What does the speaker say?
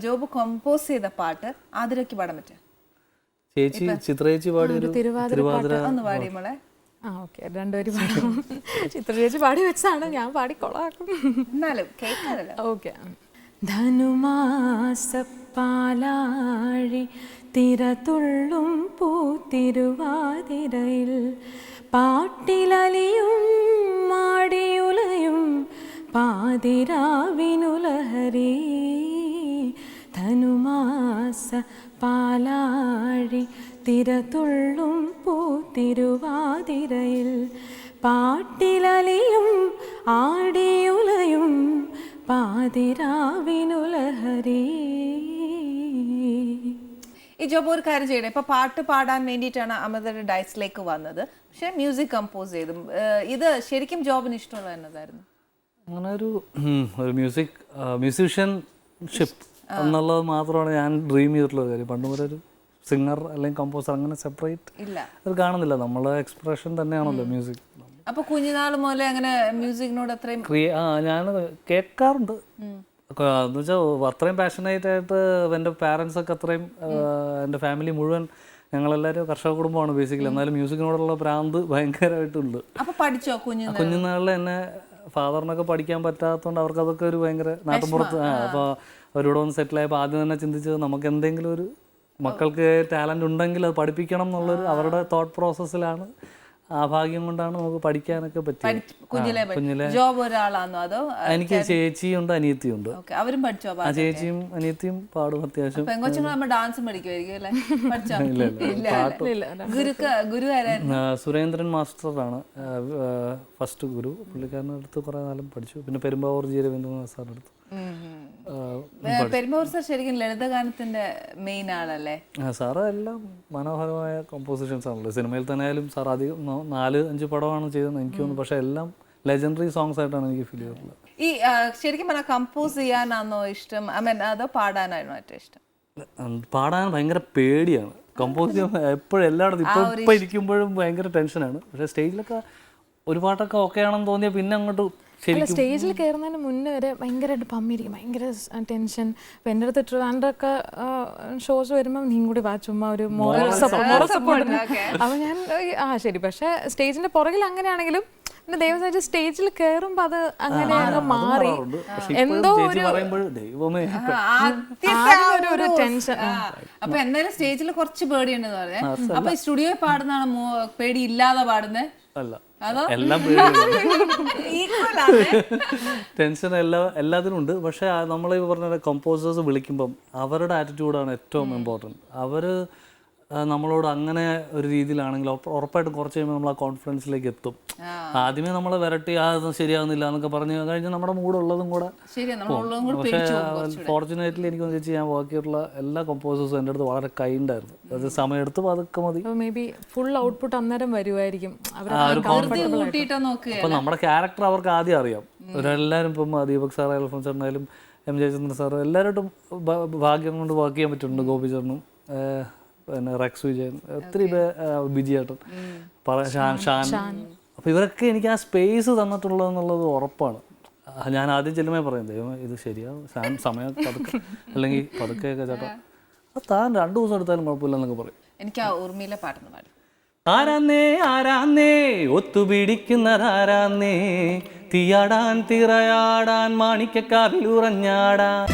Job compose ചെയ്ത പാട്ട് ആതിരയ്ക്ക് പാടാൻ പറ്റും ചേച്ചി ചിത്രേച്ചി പാടി ഒരു തിരുവാതിര ഒന്ന് പാടി മോളെ. ആ ഓക്കെ. രണ്ടുപേരും പാടും. ചിത്ര ചിത്രേച്ചി പാടി വെച്ചാണ്. ഞാൻ പാടി കൊളാക്കും. എന്നാലും ഓക്കേ ഓക്കെ. ധനുമാസപ്പാലാഴി തിരതുള്ളും പൂത്തിരുവാതിരയിൽ പാട്ടിലലിയും മാടിയുലയും പാതിരാവിനുലഹരി ധനുമാസ പാലാഴി തിരതുള്ളും പൂത്തിരുവാതിരയിൽ പാട്ടിലലിയും ആടിയുലയും പാതിരാവിനുലഹരി. ഈ ജോബ് ഒരു കാര്യം ചെയ്യണം. ഇപ്പൊ പാട്ട് പാടാൻ വേണ്ടിയിട്ടാണ് അമൃതയുടെ ഡയസിലേക്ക് വന്നത്. പക്ഷെ മ്യൂസിക് കമ്പോസ് ചെയ്തു. ഇത് ശരിക്കും ജോബിന് ഇഷ്ടമുള്ള എന്നതായിരുന്നു. അങ്ങനെ ഒരു ഒരു മ്യൂസിക് മ്യൂസീഷ്യൻഷിപ്പ് എന്നുള്ളത് മാത്രമാണ് ഞാൻ ഡ്രീം ചെയ്തിട്ടുള്ള കാര്യം. പണ്ട് മുതൽ ഒരു സിംഗർ അല്ലെങ്കിൽ കമ്പോസർ അങ്ങനെ സെപ്പറേറ്റ് ഇല്ല. അത് കാണുന്നില്ല. നമ്മളെ എക്സ്പ്രഷൻ തന്നെയാണല്ലോ മ്യൂസിക് അപ്പൊ കുഞ്ഞുനാൾ മുതലേ അങ്ങനെ മ്യൂസിക്കിനോട് അത്രയും ഞാൻ കേൾക്കാറുണ്ട് എന്ന് വെച്ചാൽ അത്രയും പാഷനേറ്റ് ആയിട്ട് എന്റെ പാരൻസ് ഒക്കെ അത്രയും എന്റെ ഫാമിലി മുഴുവൻ ഞങ്ങളെല്ലാവരും കർഷക കുടുംബമാണ് ബേസിക്കലി എന്നാലും മ്യൂസിക്കിനോടുള്ള ഭ്രാന്ത് ഭയങ്കരമായിട്ടുണ്ട് പഠിച്ചോ കുഞ്ഞു കുഞ്ഞുനാളിൽ എന്നെ ഫാദറിനൊക്കെ പഠിക്കാൻ പറ്റാത്തതുകൊണ്ട് അവർക്കതൊക്കെ ഒരു ഭയങ്കര നാട്ടിൻപുറത്ത് അപ്പോൾ അവരോട് ഒന്ന് സെറ്റിൽ ആയപ്പോൾ ആദ്യം തന്നെ ചിന്തിച്ചത് നമുക്ക് എന്തെങ്കിലും ഒരു മക്കൾക്ക് ടാലന്റ് ഉണ്ടെങ്കിൽ അത് പഠിപ്പിക്കണം എന്നുള്ളൊരു അവരുടെ തോട്ട് പ്രോസസ്സിലാണ് ആ ഭാഗ്യം കൊണ്ടാണ് നമുക്ക് പഠിക്കാനൊക്കെ പറ്റിയത്. കുഞ്ഞിലെ ജോബ് ഒരാളാണോ അതോ എനിക്ക് ചേച്ചിയുണ്ട് അനിയത്തിയുണ്ട് അവരും പഠിച്ചോ ആ ചേച്ചിയും അനിയത്തിയും പാടും അത്യാവശ്യം. പെങ്കൊച്ചുങ്ങൾ ഡാൻസ് പഠിക്കുമായിരിക്കും സുരേന്ദ്രൻ മാസ്റ്ററാണ്. ഫസ്റ്റ് ഗുരു. പുള്ളിക്കാരന്റെ അടുത്ത് കുറേ കാലം പഠിച്ചു. പിന്നെ പെരുമ്പാവൂർ ജി രവീന്ദ്രനാഥ് സാറിന്റെ അടുത്ത്. സർ ശരിക്കും ലളിതഗാനത്തിന്റെ മെയിൻ ആളല്ലേ? സാറ് എല്ലാം മനോഹരമായ കോമ്പോസിഷൻസ് ആണല്ലോ. സിനിമയിൽ തന്നെ ആയാലും സാർ അധികം നാല് അഞ്ച് പടമാണ് ചെയ്തത് എനിക്ക് തോന്നുന്നു. പക്ഷെ എല്ലാം ലെജൻഡറി സോങ്സ് ആയിട്ടാണ് എനിക്ക് ഫീൽ ചെയ്തിട്ടുള്ളത്. ഈ ശരിക്കും പറഞ്ഞാൽ കമ്പോസ് ചെയ്യാനാണോ ഇഷ്ടം? ഐ മീൻ അതോ പാടാനായിരുന്നു ഏറ്റവും ഇഷ്ടം? പാടാൻ ഭയങ്കര പേടിയാണ്. കമ്പോസ് ചെയ്യാൻ എപ്പോഴും എല്ലായിടത്തും ഇപ്പോൾ ഇപ്പോൾ ഇരിക്കുമ്പോഴും ഭയങ്കര ടെൻഷനാണ് പക്ഷേ സ്റ്റേജിലൊക്കെ ഒരു പാട്ടൊക്കെ ഓക്കെ ആണെന്ന് തോന്നിയാൽ പിന്നെ അങ്ങോട്ട് അല്ല ശരിക്കും സ്റ്റേജിൽ കയറുന്നതിന് മുന്നേ വരെ ഭയങ്കരമായിട്ട് പമ്മിരിക്കും. ഭയങ്കര ടെൻഷൻ. ഇപ്പം എന്റെ അടുത്ത് ട്രിവാൻഡ്രൊക്കെ ഷോസ് വരുമ്പോൾ നീ കൂടി വാ ചുമ്മാ ഒരു മോറൽ സപ്പോർട്ട്. അപ്പം ഞാൻ ആ ശരി. പക്ഷേ സ്റ്റേജിന്റെ പുറകിൽ അങ്ങനെയാണെങ്കിലും പിന്നെ ദൈവം സ്റ്റേജിൽ കയറുമ്പോ അത് അങ്ങനെ അങ്ങ് മാറി. എന്തോ ഇപ്പോഴും പറയുമ്പോൾ ദൈവമേ. ആ ഒരു- ഒരു ടെൻഷൻ. അപ്പൊ എന്തായാലും സ്റ്റേജിൽ കുറച്ച് പേടിയുണ്ടെന്ന് പറഞ്ഞേ അപ്പൊ സ്റ്റുഡിയോയിൽ പാടുന്നതാണ് പേടി ഇല്ലാതെ പാടുന്നത്. അല്ല? എല്ലാം ടെൻഷൻ എല്ലാ എല്ലാത്തിനും ഉണ്ട്. പക്ഷേ നമ്മൾ ഈ പറഞ്ഞ കമ്പോസേഴ്സ് വിളിക്കുമ്പം അവരുടെ ആറ്റിറ്റ്യൂഡാണ് ഏറ്റവും ഇമ്പോർട്ടന്റ് അവർ നമ്മളോട് അങ്ങനെ ഒരു രീതിയിലാണെങ്കിൽ ഉറപ്പായിട്ട് കുറച്ച് കഴിയുമ്പോൾ നമ്മൾ ആ കോൺഫിഡൻസിലേക്ക് എത്തും. ആദ്യമേ നമ്മളെ വരട്ടി ആ ശരിയാവുന്നില്ല എന്നൊക്കെ പറഞ്ഞു കഴിഞ്ഞാൽ നമ്മുടെ മൂടുള്ളതും കൂടെ പക്ഷേ ഫോർച്ചുനേറ്റ്ലി എനിക്ക് ചേച്ചി ഞാൻ വർക്ക് ചെയ്തിട്ടുള്ള എല്ലാ കമ്പോസേഴ്സും എന്റെ അടുത്ത് വളരെ കൈൻഡ് ആയിരുന്നു. അത് സമയമെടുത്ത് പതുക്കെ മതി. മേ ബി ഫുൾ ഔട്ട്പുട്ട് അന്നേരം വരുമായിരിക്കും അപ്പം നമ്മുടെ ക്യാരക്ടർ അവർക്ക് ആദ്യം അറിയാം. എല്ലാവരും ഇപ്പം ദീപക് സാർ അൽഫോൻസ് ചേട്ടനായാലും എം ജയചന്ദ്രൻ സാർ എല്ലാവരോട്ടും ഭാഗ്യം കൊണ്ട് വർക്ക് ചെയ്യാൻ പറ്റുന്നുണ്ട് ഗോപി ചേട്ടനും പിന്നെ റെക്സ് വിജയൻ. ഒത്തിരി ബിജിയേട്ടൻ ഷാൻ ഷാൻ അപ്പം ഇവരൊക്കെ എനിക്ക് ആ സ്പേസ് തന്നിട്ടുള്ളതെന്നുള്ളത് ഉറപ്പാണ്. ഞാൻ ആദ്യം ചെല്ലുമേ പറയും ദൈവം ഇത് ശരിയാവും സമയം പതുക്കെ. അല്ലെങ്കിൽ പതുക്കെയൊക്കെ ചേട്ടാ. അത് താൻ രണ്ടു ദിവസം എടുത്താലും കുഴപ്പമില്ല എന്നൊക്കെ പറയും. എനിക്ക് ആ ഊർമിയിലെ പാട്ടെന്ന് പാടും. ആരാന്നേ ആരാന്നേ ഒത്തുപിടിക്കുന്നതാരാന്നേ. തീയാടാൻ തിറയാടാൻ മാണിക്കക്കാവിലുറഞ്ഞാടാൻ